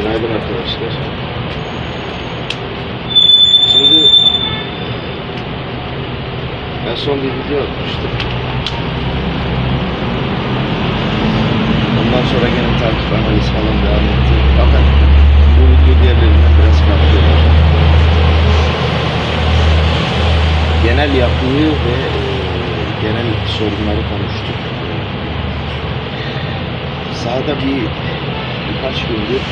Günaydın arkadaşlar. Şimdi ben son bir video atmıştım. Ondan sonra gene takip analiz falan devam etti. Fakat bu video diğerlerinden biraz farklı. Genel yapıyı ve e, genel sorunları konuştuk. Sahada bir birkaç gündür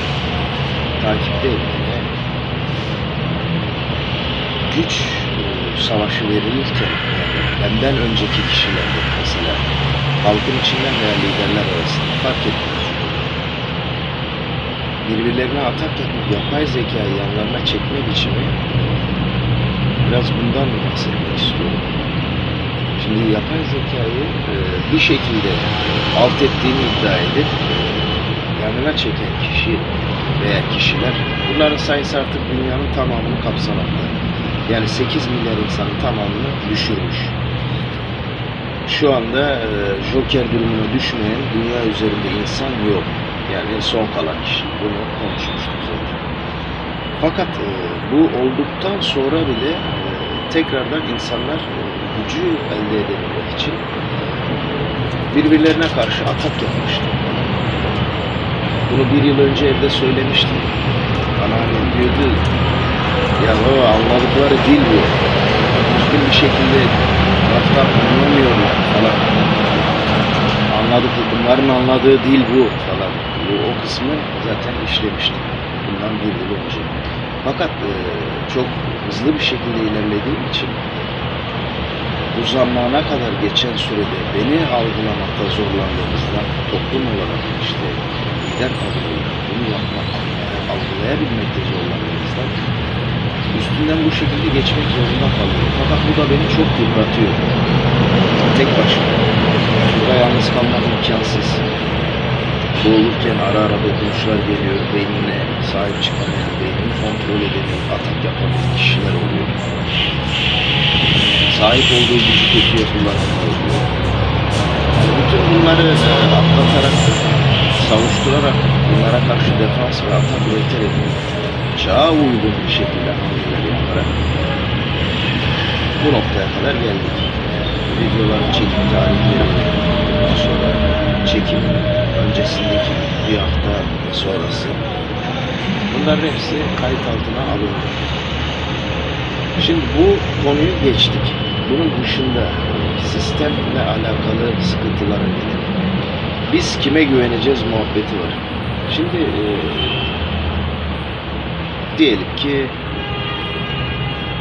takipteyim yine. Güç e, savaşı verilirken benden önceki kişilerde mesela halkın içinden veya liderler arasında fark etmiyor. Birbirlerine atak yapıp yapay zekayı yanlarına çekme biçimi biraz bundan bahsetmek istiyorum. Şimdi yapay zekayı e, bir şekilde alt ettiğini iddia edip e, yanına çeken kişi veya kişiler bunların sayısı artık dünyanın tamamını kapsamakta. Yani 8 milyar insanın tamamını düşürmüş. Şu anda e, Joker durumuna düşmeyen dünya üzerinde insan yok. Yani son kalan kişi. Bunu konuşmuştuk zaten. Fakat e, bu olduktan sonra bile e, tekrardan insanlar gücü elde edebilmek için birbirlerine karşı atak yapmışlar. Bunu bir yıl önce evde söylemiştim. Anneannem diyordu, ya baba anladıkları dil bu. Düzgün bir şekilde laftan anlamıyorlar falan. Anladık, bunların anladığı dil bu falan. Bu, o kısmı zaten işlemiştim. Bundan bir yıl önce. Fakat e, çok hızlı bir şekilde ilerlediğim için bu zamana kadar geçen sürede beni algılamakta zorlandığınızda toplum olarak işte lider kadro olarak bunu yapmak, algılayabilmekte zorlandığınızda üstünden bu şekilde geçmek zorunda kalıyorum. Fakat bu da beni çok yıpratıyor. Tek başıma. Burada yalnız kalmak imkansız. Boğulurken ara ara dokunuşlar geliyor. Beynine sahip çıkamayan, beynini kontrol edemeyip atak yapamayan kişiler oluyor. Sahip olduğu gücü kötüye kullananlar oluyor. Yani bütün bunları e, atlatarak, savuşturarak bunlara karşı defans ve atak üreterek çağa uygun bir şekilde hamleler yaparak bu noktaya kadar geldik. Videoların çekim tarihleri, sonra çekimin öncesindeki bir hafta ve sonrası bunların hepsi kayıt altına alındı. Şimdi bu konuyu geçtik. Bunun dışında sistemle alakalı sıkıntılara gelelim. Biz kime güveneceğiz muhabbeti var. Şimdi e, diyelim ki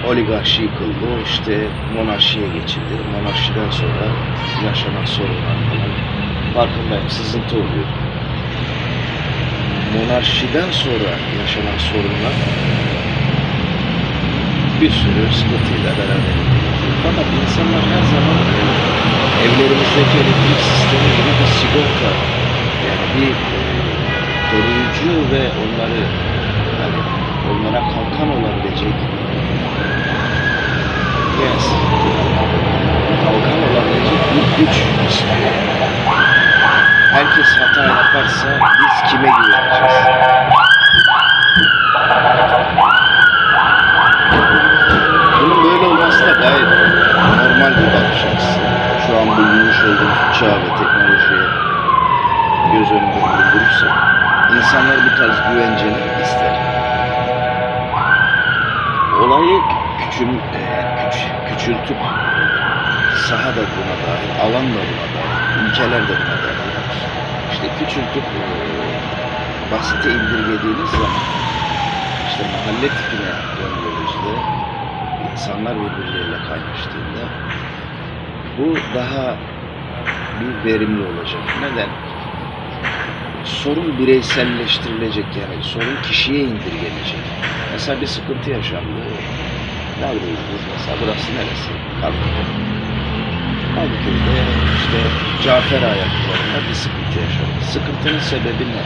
oligarşi yıkıldı, işte monarşiye geçildi. Monarşiden sonra yaşanan sorunlar falan farkındayım, sızıntı oluyor. Monarşiden sonra yaşanan sorunlar bir sürü sıkıntıyla beraberinde getiriyor. Fakat insanlar her zaman evlerimizdeki elektrik sistemi gibi bir sigorta yani bir e, koruyucu ve onları yani onlara kalkan olabilecek yes, kalkan olabilecek bir güç istiyor. Herkes hata yaparsa biz kime güveneceğiz? Bunun böyle olması da gayet normal bir bakış açısı. Şu an bulunmuş olduğumuz çağ ve teknolojiye göz önünde bulundurursak insanlar bu tarz güvenceleri ister. Olayı küçül, e, küç, küçültüp saha da buna dahil, alan da buna dahil, ülkeler de buna dahil. İşte küçültüp e, basite indirgediğiniz zaman işte mahalle tipine döndüğümüzde insanlar birbirleriyle kaynaştığında bu daha bir verimli olacak. Neden? Sorun bireyselleştirilecek yani sorun kişiye indirgenecek. Mesela bir sıkıntı yaşandı. Neredeyiz biz mesela? Burası neresi? Kadıköy. Kadıköy'de işte Cafer ayaklarında bir sıkıntı yaşandı. Sıkıntının sebebi ne?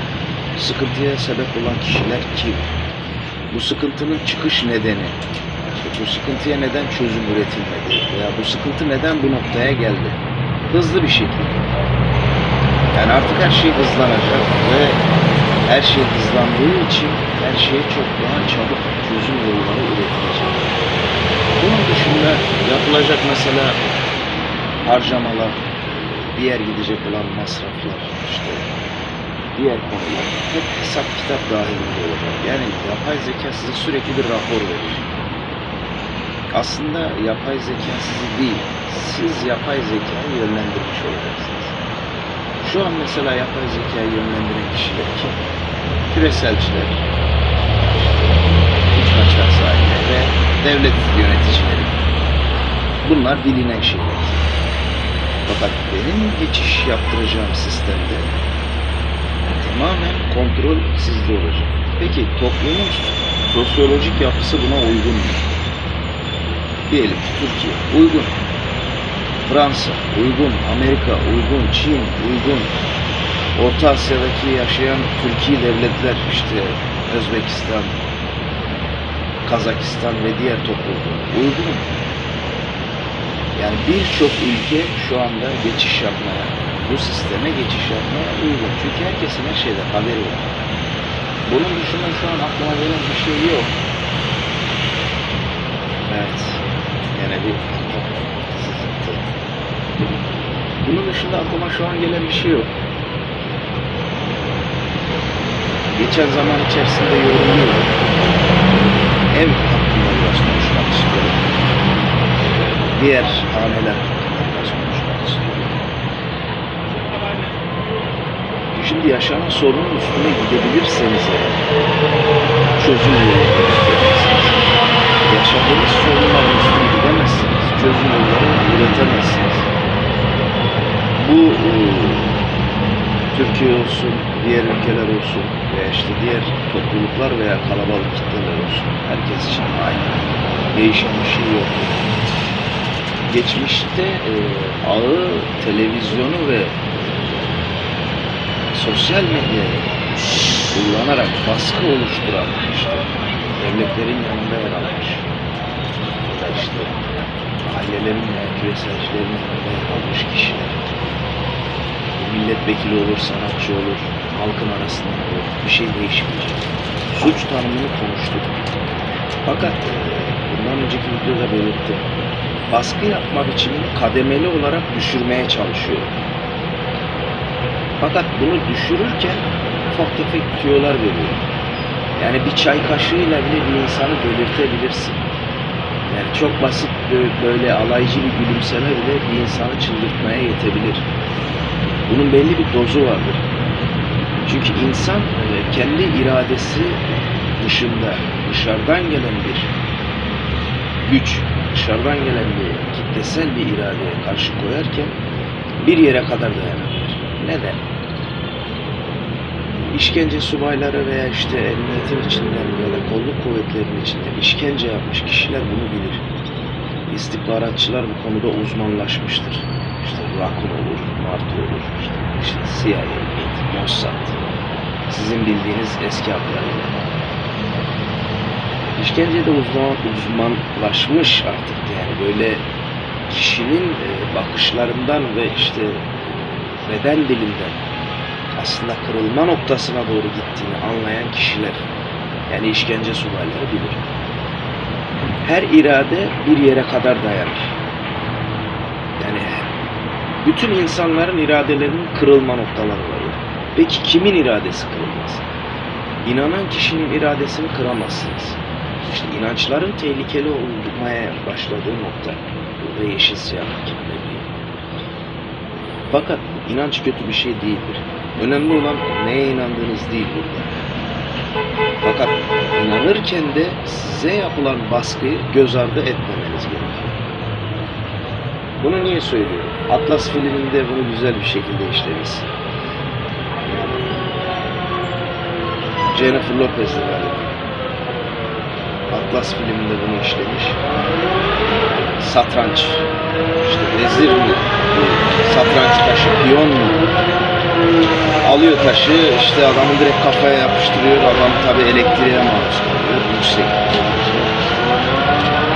Sıkıntıya sebep olan kişiler kim? Bu sıkıntının çıkış nedeni, bu sıkıntıya neden çözüm üretilmedi veya bu sıkıntı neden bu noktaya geldi? Hızlı bir şekilde. Yani artık her şey hızlanacak ve her şey hızlandığı için her şeye çok daha çabuk çözüm yolları üretilecek. Bunun dışında yapılacak mesela harcamalar, diğer gidecek olan masraflar, işte diğer konular hep hesap kitap dahilinde olacak. Yani yapay zeka size sürekli bir rapor verir. Aslında yapay zeka sizi değil, siz yapay zekayı yönlendirmiş olacaksınız. Şu an mesela yapay zekayı yönlendiren kişiler kim? Küreselciler, güç maçlar sahipleri ve devlet yöneticileri. Bunlar bilinen şeyler. Fakat benim geçiş yaptıracağım sistemde tamamen kontrol sizde olacak. Peki toplumun sosyolojik yapısı buna uygun mu? Diyelim ki Türkiye uygun. Fransa uygun, Amerika uygun, Çin uygun. Orta Asya'daki yaşayan Türkiye devletler işte Özbekistan, Kazakistan ve diğer topluluklar uygun. Yani birçok ülke şu anda geçiş yapmaya, bu sisteme geçiş yapmaya uygun. Çünkü herkesin her şeyden haberi var. Bunun dışında şu an aklıma gelen bir şey yok. Evet. Sızıntı. Bunun dışında aklıma şu an gelen bir şey yok. Geçen zaman içerisinde yorumluyorum. Ev hakkında biraz konuşmak. Diğer haneler hakkında biraz. Şimdi yaşanan sorunun üstüne gidebilirseniz çözüm yolu. Yaşadığınız sorunların üstüne gidemezsiniz. Çözüm yolları üretemezsiniz. Bu e, Türkiye olsun, diğer ülkeler olsun veya işte diğer topluluklar veya kalabalık kitleler olsun. Herkes için aynı. Değişen bir şey yok. Geçmişte e, ağı, televizyonu ve sosyal medyayı kullanarak baskı oluşturan işte devletlerin yanında yer almış ya işte mahallelerin küreselcilerin yanında yer almış kişiler milletvekili olur, sanatçı olur, halkın arasında olur, bir şey değişmeyecek. Suç tanımını konuştuk. Fakat e, bundan önceki videoda belirttim. Baskı yapma biçimini kademeli olarak düşürmeye çalışıyor. Fakat bunu düşürürken ufak tefek tüyolar veriyor. Yani bir çay kaşığıyla bile bir insanı delirtebilirsin. Yani çok basit bö- böyle alaycı bir gülümseme bile bir insanı çıldırtmaya yetebilir. Bunun belli bir dozu vardır. Çünkü insan e, kendi iradesi dışında dışarıdan gelen bir güç, dışarıdan gelen bir kitlesel bir iradeye karşı koyarken bir yere kadar dayanabilir. Neden? İşkence subayları veya işte emniyetin içinden ya da kolluk kuvvetlerinin içinden işkence yapmış kişiler bunu bilir. İstihbaratçılar bu konuda uzmanlaşmıştır. İşte Rakun olur, Martı olur, işte, işte CIA, Mossad. Sizin bildiğiniz eski adlarıyla. İşkencede uzman, uzmanlaşmış artık yani böyle kişinin e, bakışlarından ve işte beden dilinden aslında kırılma noktasına doğru gittiğini anlayan kişiler yani işkence subayları bilir. Her irade bir yere kadar dayanır. Yani bütün insanların iradelerinin kırılma noktaları vardır. Peki kimin iradesi kırılmaz? İnanan kişinin iradesini kıramazsınız. İşte inançların tehlikeli olmaya başladığı nokta. Burada yeşil siyah makine devriye. Fakat inanç kötü bir şey değildir. Önemli olan neye inandığınız değil burada. Fakat inanırken de size yapılan baskıyı göz ardı etmemeniz gerekiyor. Bunu niye söylüyorum? Atlas filminde bunu güzel bir şekilde işlemiş. Jennifer Lopez'di galiba. Atlas filminde bunu işlemiş. Satranç. İşte vezir mi? Satranç taşı, piyon mu? Alıyor taşı, işte adamı direkt kafaya yapıştırıyor. Adam tabi elektriğe maruz kalıyor. Yüksek.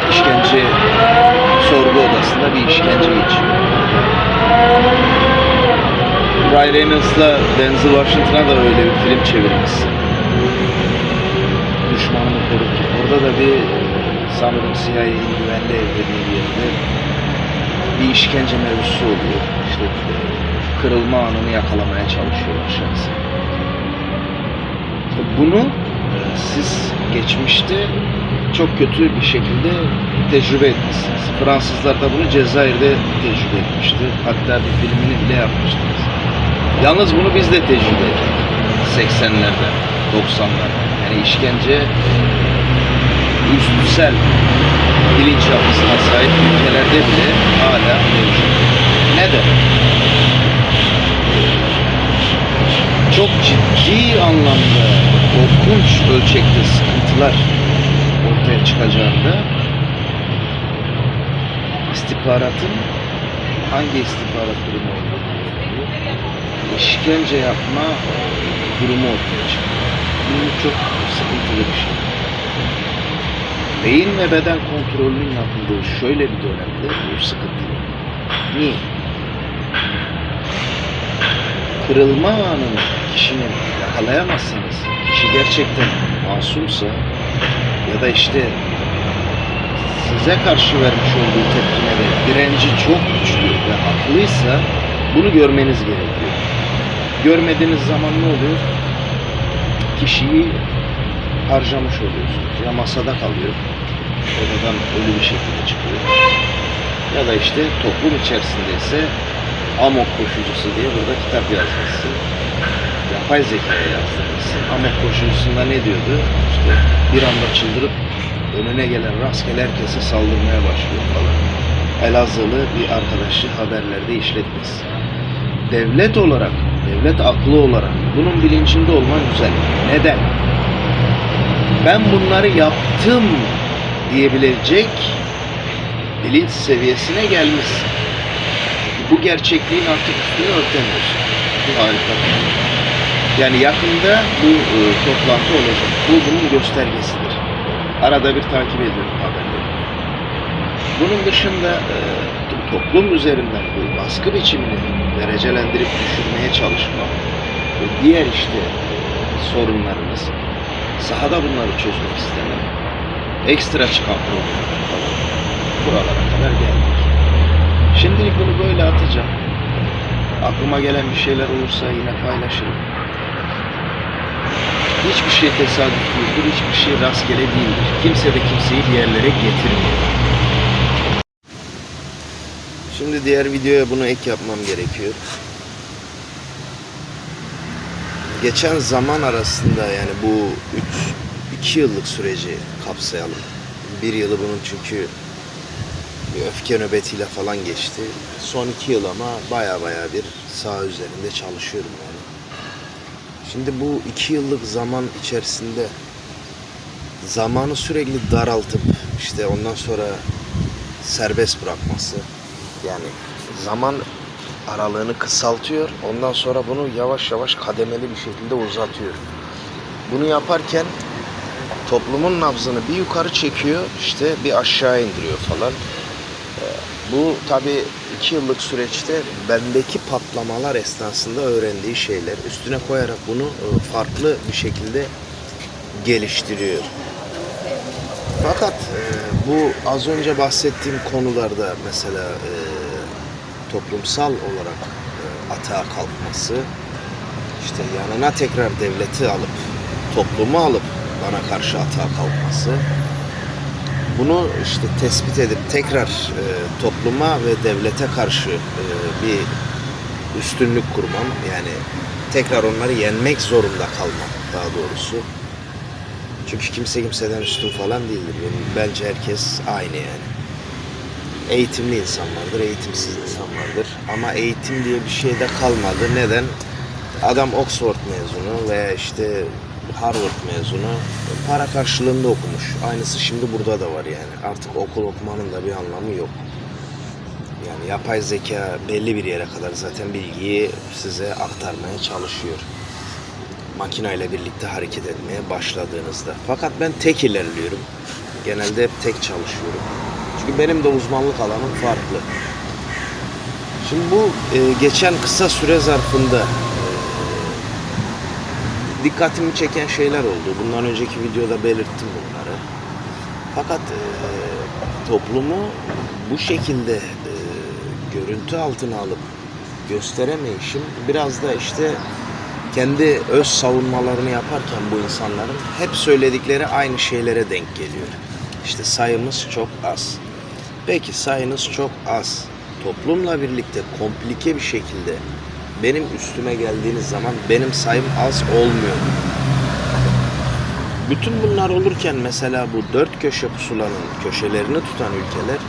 İşkence sorgu odasında bir işkence geçiyor. Ryan Reynolds'la Denzel Washington'a da öyle bir film çevirmişsin. Düşmanımı korurken. Orada da bir sanırım CIA'nin güvenli evlerinin yerinde bir işkence mevzusu oluyor. İşte e, kırılma anını yakalamaya çalışıyorlar şahsen. İşte bunu e, siz geçmişte çok kötü bir şekilde tecrübe etmişsiniz. Fransızlar da bunu Cezayir'de tecrübe etmişti. Hatta bir filmini bile yapmıştınız. Yalnız bunu biz de tecrübe ettik. 80'lerde, 90'larda. Yani işkence üstsel bilinç yapısına sahip ülkelerde bile hala mevcut. Neden? Çok ciddi anlamda korkunç ölçekte sıkıntılar ortaya çıkacağında istihbaratın hangi istihbarat durumu olduğunu işkence yapma durumu ortaya çıkıyor. Bu çok sıkıntılı bir şey. Beyin ve beden kontrolünün yapıldığı şöyle bir dönemde bu sıkıntılı. Niye? Kırılma anını kişinin yakalayamazsanız, kişi gerçekten masumsa ya da işte size karşı vermiş olduğu tepkimede direnci çok güçlü ve haklıysa bunu görmeniz gerekiyor. Görmediğiniz zaman ne oluyor? Kişiyi harcamış oluyorsunuz. Ya masada kalıyor, odadan ölü bir şekilde çıkıyor. Ya da işte toplum içerisindeyse amok koşucusu diye burada kitap yazmışsın. Yapay zekaya yazdırmışsın. Amok koşucusunda ne diyordu? İşte bir anda çıldırıp önüne gelen rastgele herkese saldırmaya başlıyor falan. Elazığlı bir arkadaşı haberlerde işletmiş. Devlet olarak, devlet aklı olarak bunun bilincinde olman güzel. Neden? Ben bunları yaptım diyebilecek bilinç seviyesine gelmişsin. Bu gerçekliğin artık üstünü örtemiyorsun. Bu harika. Yani yakında bu e, toplantı olacak. Bu bunun göstergesidir. Arada bir takip ediyorum haberleri. Bunun dışında e, to- toplum üzerinden bu baskı biçimini derecelendirip düşürmeye çalışma ve diğer işte sorunlarımız sahada bunları çözmek istemem. Ekstra çıkan problemler falan buralara kadar geldik. Şimdilik bunu böyle atacağım. Aklıma gelen bir şeyler olursa yine paylaşırım. Hiçbir şey tesadüf değildir, hiçbir şey rastgele değildir. Kimse de kimseyi bir yerlere getirmiyor. Şimdi diğer videoya bunu ek yapmam gerekiyor. Geçen zaman arasında yani bu 3 2 yıllık süreci kapsayalım. Bir yılı bunun çünkü bir öfke nöbetiyle falan geçti. Son iki yıl ama baya baya bir saha üzerinde çalışıyorum yani. Şimdi bu iki yıllık zaman içerisinde zamanı sürekli daraltıp işte ondan sonra serbest bırakması yani zaman aralığını kısaltıyor. Ondan sonra bunu yavaş yavaş kademeli bir şekilde uzatıyor. Bunu yaparken toplumun nabzını bir yukarı çekiyor, işte bir aşağı indiriyor falan. Bu tabii iki yıllık süreçte bendeki patlamalar esnasında öğrendiği şeyler. Üstüne koyarak bunu e, farklı bir şekilde geliştiriyor. Fakat e, bu az önce bahsettiğim konularda mesela e, toplumsal olarak atağa kalkması, işte yanına tekrar devleti alıp, toplumu alıp bana karşı atağa kalkması, bunu işte tespit edip tekrar e, topluma ve devlete karşı e, bir üstünlük kurmam, yani tekrar onları yenmek zorunda kalmam daha doğrusu. Çünkü kimse kimseden üstün falan değildir. Benim, bence herkes aynı yani. Eğitimli insan vardır, eğitimsiz insan vardır. Ama eğitim diye bir şey de kalmadı. Neden? Adam Oxford mezunu veya işte Harvard mezunu para karşılığında okumuş. Aynısı şimdi burada da var yani. Artık okul okumanın da bir anlamı yok. Yani yapay zeka belli bir yere kadar zaten bilgiyi size aktarmaya çalışıyor makineyle birlikte hareket etmeye başladığınızda. Fakat ben tek ilerliyorum. Genelde hep tek çalışıyorum. Çünkü benim de uzmanlık alanım farklı. Şimdi bu e, geçen kısa süre zarfında dikkatimi çeken şeyler oldu. Bundan önceki videoda belirttim bunları. Fakat e, toplumu bu şekilde e, görüntü altına alıp gösteremeyişim biraz da işte kendi öz savunmalarını yaparken bu insanların hep söyledikleri aynı şeylere denk geliyor. İşte sayımız çok az. Peki sayınız çok az. Toplumla birlikte komplike bir şekilde benim üstüme geldiğiniz zaman benim sayım az olmuyor. Bütün bunlar olurken mesela bu dört köşe pusulanın köşelerini tutan ülkeler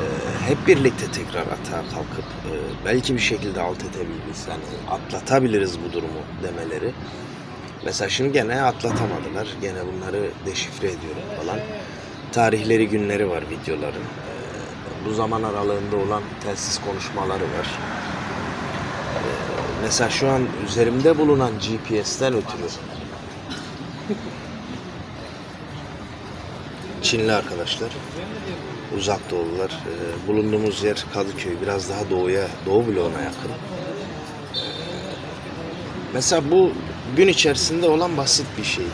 e, hep birlikte tekrar atağa kalkıp e, belki bir şekilde alt edebiliriz, yani atlatabiliriz bu durumu demeleri. Mesela şimdi gene atlatamadılar. Gene bunları deşifre ediyorum falan. Tarihleri günleri var videoların. E, bu zaman aralığında olan telsiz konuşmaları var. Mesela şu an üzerimde bulunan GPS'ten ötürü Çinli arkadaşlar. Uzak doğulular. Ee, bulunduğumuz yer Kadıköy. Biraz daha doğuya, doğu bloğuna yakın. Ee, mesela bu gün içerisinde olan basit bir şey.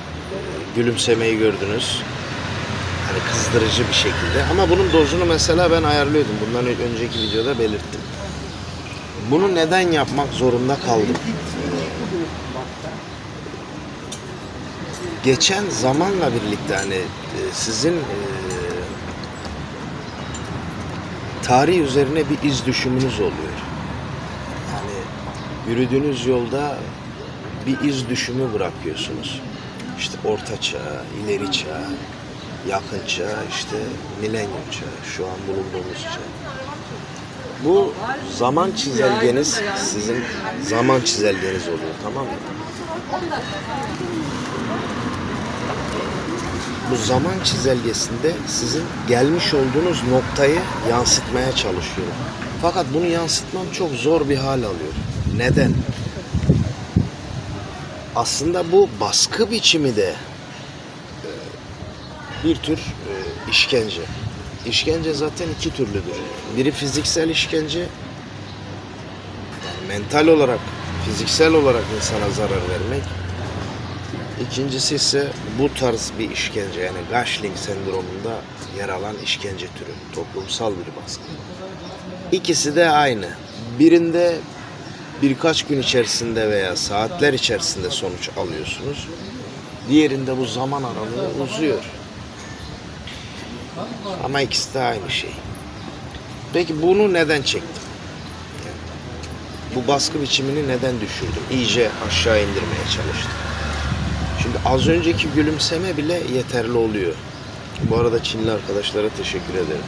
Gülümsemeyi gördünüz. Hani kızdırıcı bir şekilde. Ama bunun dozunu mesela ben ayarlıyordum. Bundan önceki videoda belirttim. Bunu neden yapmak zorunda kaldım? geçen zamanla birlikte hani e, sizin e, tarih üzerine bir iz düşümünüz oluyor. Yani yürüdüğünüz yolda bir iz düşümü bırakıyorsunuz. İşte orta çağ, ileri çağ, yakın çağ, işte milenyum çağı, şu an bulunduğumuz çağ. Bu zaman çizelgeniz sizin zaman çizelgeniz oluyor tamam mı? bu zaman çizelgesinde sizin gelmiş olduğunuz noktayı yansıtmaya çalışıyorum. Fakat bunu yansıtmam çok zor bir hal alıyor. Neden? Aslında bu baskı biçimi de e, bir tür e, işkence. İşkence zaten iki türlüdür. Biri fiziksel işkence, yani mental olarak, fiziksel olarak insana zarar vermek. İkincisi ise bu tarz bir işkence yani Gashling sendromunda yer alan işkence türü. Toplumsal bir baskı. İkisi de aynı. Birinde birkaç gün içerisinde veya saatler içerisinde sonuç alıyorsunuz. Diğerinde bu zaman aralığı uzuyor. Ama ikisi de aynı şey. Peki bunu neden çektim? Bu baskı biçimini neden düşürdüm? İyice aşağı indirmeye çalıştım. Şimdi az önceki gülümseme bile yeterli oluyor. Bu arada Çinli arkadaşlara teşekkür ederim.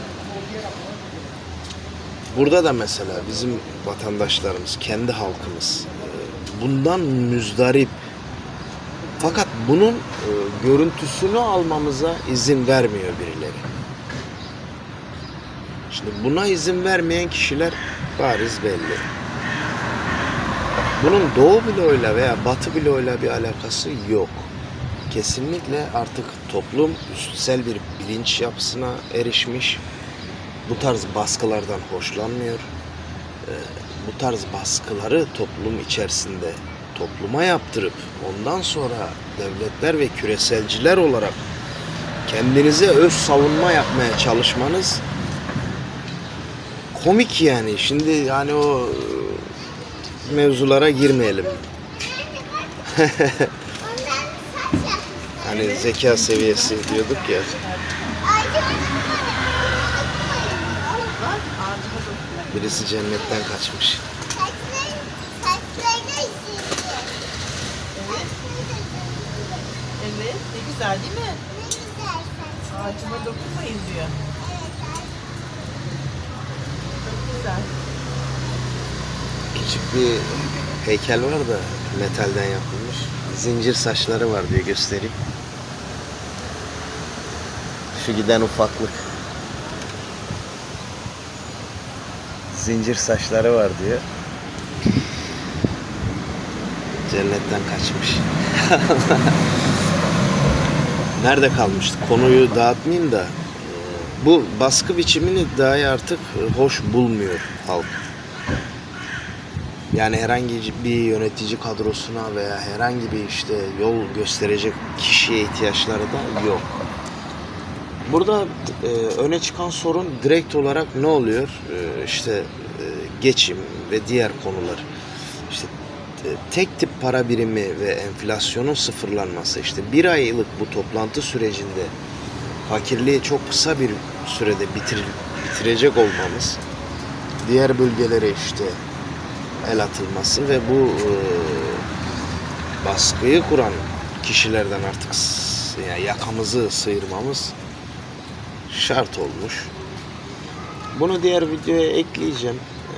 Burada da mesela bizim vatandaşlarımız, kendi halkımız e, bundan müzdarip. Fakat bunun e, görüntüsünü almamıza izin vermiyor birileri. Şimdi buna izin vermeyen kişiler bariz belli. Bunun Doğu bloğuyla veya Batı bloğuyla bir alakası yok. Kesinlikle artık toplum üstsel bir bilinç yapısına erişmiş. Bu tarz baskılardan hoşlanmıyor. Ee, bu tarz baskıları toplum içerisinde topluma yaptırıp ondan sonra devletler ve küreselciler olarak kendinize öz savunma yapmaya çalışmanız komik yani. Şimdi yani o e, mevzulara girmeyelim. hani zeka seviyesi diyorduk ya. Birisi cennetten kaçmış. Evet, ne güzel değil mi? Ağacıma dokunmayın diyor. Güzel. Küçük bir heykel var da metalden yapılmış. Zincir saçları var diye göstereyim. Şu giden ufaklık. Zincir saçları var diyor. Cennetten kaçmış. Nerede kalmıştık? Konuyu dağıtmayayım da bu baskı biçimini dahi artık hoş bulmuyor halk. Yani herhangi bir yönetici kadrosuna veya herhangi bir işte yol gösterecek kişiye ihtiyaçları da yok. Burada e, öne çıkan sorun direkt olarak ne oluyor? E, işte e, geçim ve diğer konular. İşte e, tek tip para birimi ve enflasyonun sıfırlanması. İşte bir aylık bu toplantı sürecinde fakirliği çok kısa bir sürede bitir, bitirecek olmamız. Diğer bölgelere işte el atılması ve bu e, baskıyı kuran kişilerden artık yani yakamızı sıyırmamız şart olmuş. Bunu diğer videoya ekleyeceğim. Ee,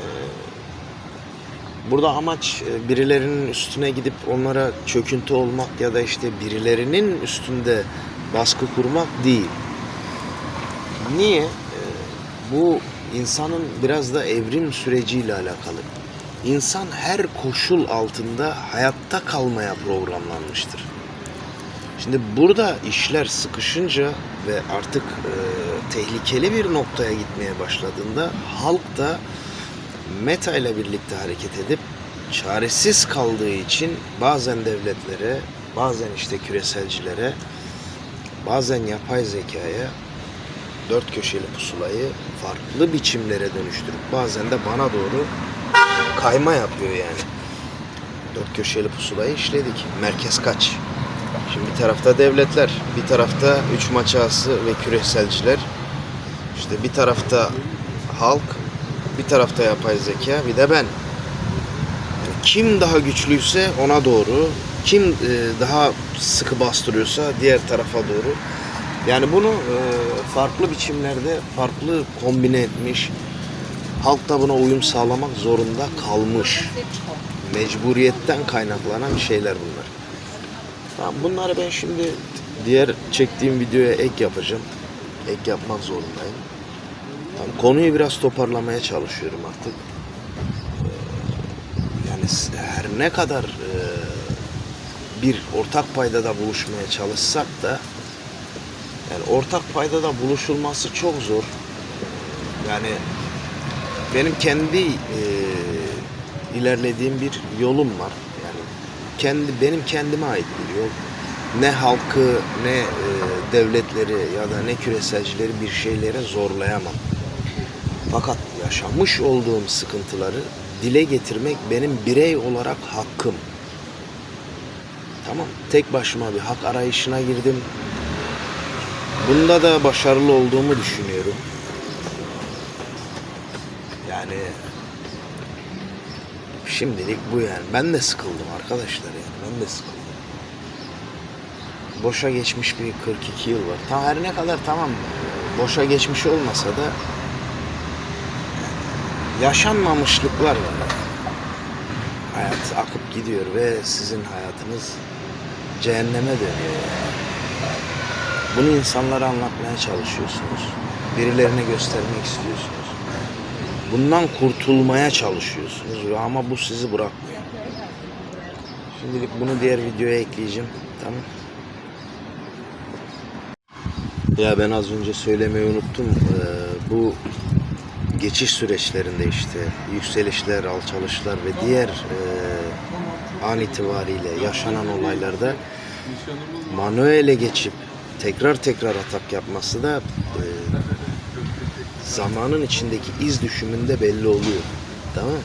Burada amaç e, birilerinin üstüne gidip onlara çöküntü olmak ya da işte birilerinin üstünde baskı kurmak değil. Niye? Ee, Bu insanın biraz da evrim süreciyle alakalı. İnsan her koşul altında hayatta kalmaya programlanmıştır. Şimdi burada işler sıkışınca ve artık e, tehlikeli bir noktaya gitmeye başladığında halk da meta ile birlikte hareket edip çaresiz kaldığı için bazen devletlere, bazen işte küreselcilere, bazen yapay zekaya dört köşeli pusulayı farklı biçimlere dönüştürüp bazen de bana doğru kayma yapıyor yani. Dört köşeli pusulayı işledik. Merkez kaç? Şimdi bir tarafta devletler, bir tarafta üç maçası ve küreselciler. İşte bir tarafta halk, bir tarafta yapay zeka, bir de ben. Kim daha güçlüyse ona doğru, kim e, daha sıkı bastırıyorsa diğer tarafa doğru. Yani bunu e, farklı biçimlerde farklı kombine etmiş. Halk da buna uyum sağlamak zorunda kalmış. Mecburiyetten kaynaklanan şeyler bunlar. Tamam, bunları ben şimdi diğer çektiğim videoya ek yapacağım. Ek yapmak zorundayım. Tamam, konuyu biraz toparlamaya çalışıyorum artık. Ee, Yani her ne kadar e, bir ortak paydada buluşmaya çalışsak da yani ortak paydada buluşulması çok zor. Yani benim kendi e, ilerlediğim bir yolum var. Yani kendi benim kendime ait bir yol. Ne halkı, ne e, devletleri ya da ne küreselcileri bir şeylere zorlayamam. Fakat yaşamış olduğum sıkıntıları dile getirmek benim birey olarak hakkım. Tamam. Tek başıma bir hak arayışına girdim. Bunda da başarılı olduğumu düşünüyorum. Yani şimdilik bu yani. Ben de sıkıldım arkadaşlar yani. Ben de sıkıldım. Boşa geçmiş bir 42 yıl var. Ta her ne kadar tamam boşa geçmiş olmasa da yaşanmamışlıklar var. Hayat akıp gidiyor ve sizin hayatınız cehenneme dönüyor yani. Bunu insanlara anlatmaya çalışıyorsunuz. Birilerine göstermek istiyorsunuz. Bundan kurtulmaya çalışıyorsunuz ama bu sizi bırakmıyor. Şimdilik bunu diğer videoya ekleyeceğim. Tamam. Ya ben az önce söylemeyi unuttum. Ee, bu geçiş süreçlerinde işte yükselişler, alçalışlar ve diğer e, an itibariyle yaşanan olaylarda manuele geçip tekrar tekrar atak yapması da e, zamanın içindeki iz düşümünde belli oluyor. Tamam mı?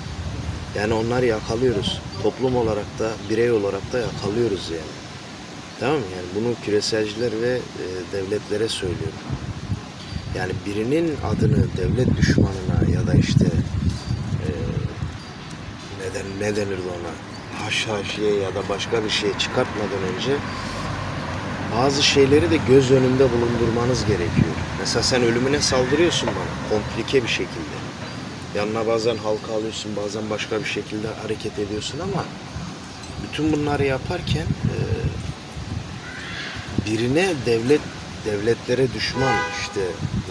Yani onları yakalıyoruz. Toplum olarak da, birey olarak da yakalıyoruz yani. Tamam mı? Yani bunu küreselciler ve e, devletlere söylüyorum. Yani birinin adını devlet düşmanına ya da işte e, neden ne denirdi ona haşhaşiye ya da başka bir şey çıkartmadan önce bazı şeyleri de göz önünde bulundurmanız gerekiyor. Mesela sen ölümüne saldırıyorsun bana komplike bir şekilde. Yanına bazen halka alıyorsun, bazen başka bir şekilde hareket ediyorsun ama bütün bunları yaparken e, birine devlet devletlere düşman işte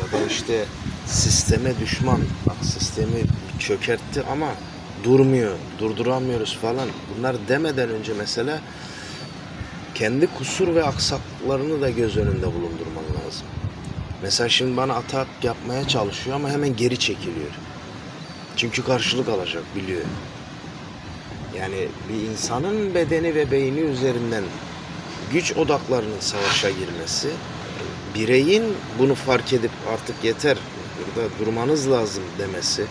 ya da işte sisteme düşman. Bak sistemi çökertti ama durmuyor, durduramıyoruz falan. Bunlar demeden önce mesela kendi kusur ve aksaklarını da göz önünde bulundurman lazım. Mesela şimdi bana atak yapmaya çalışıyor ama hemen geri çekiliyor. Çünkü karşılık alacak biliyor. Yani bir insanın bedeni ve beyni üzerinden güç odaklarının savaşa girmesi, bireyin bunu fark edip artık yeter, burada durmanız lazım demesi,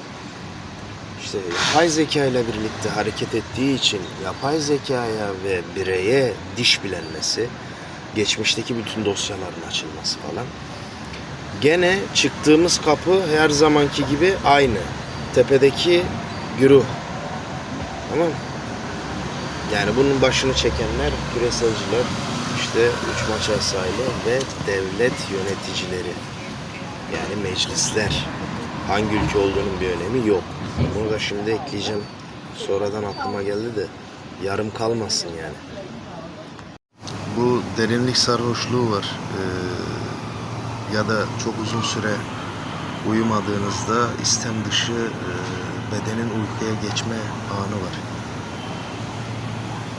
işte yapay zeka ile birlikte hareket ettiği için yapay zekaya ve bireye diş bilenmesi, geçmişteki bütün dosyaların açılması falan. Gene çıktığımız kapı her zamanki gibi aynı. Tepedeki güruh. Tamam mı? Yani bunun başını çekenler küreselciler, işte üç maç asaylı ve devlet yöneticileri. Yani meclisler. Hangi ülke olduğunun bir önemi yok. Bunu da şimdi ekleyeceğim. Sonradan aklıma geldi de yarım kalmasın yani. Bu derinlik sarhoşluğu var. Ee, ya da çok uzun süre uyumadığınızda istem dışı e, bedenin uykuya geçme anı var.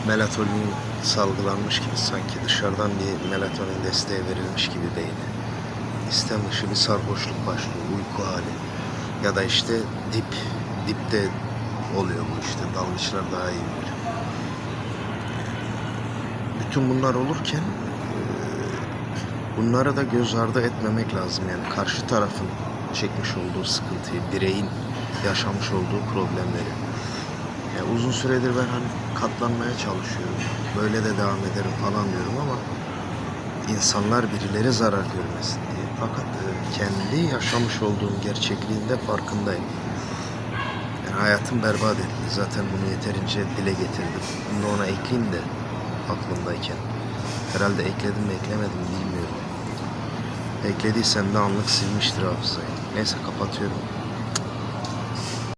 Melatonin salgılanmış gibi sanki dışarıdan bir melatonin desteği verilmiş gibi beyne. İstem dışı bir sarhoşluk başlıyor, uyku hali. Ya da işte dip, dipte oluyor bu işte. Dalgıçlar daha iyi bilir. Bütün bunlar olurken e, bunları da göz ardı etmemek lazım. Yani karşı tarafın çekmiş olduğu sıkıntıyı, bireyin yaşamış olduğu problemleri. Ya uzun süredir ben hani katlanmaya çalışıyorum. Böyle de devam ederim falan diyorum ama insanlar birileri zarar görmesin diye. Fakat e, kendi yaşamış olduğum gerçekliğinde farkındayım. Yani hayatım berbat edildi. Zaten bunu yeterince dile getirdim. Bunu ona ekleyeyim de aklımdayken. Herhalde ekledim mi eklemedim mi bilmiyorum. Eklediysem de anlık silmiştir hafızayı. Neyse kapatıyorum.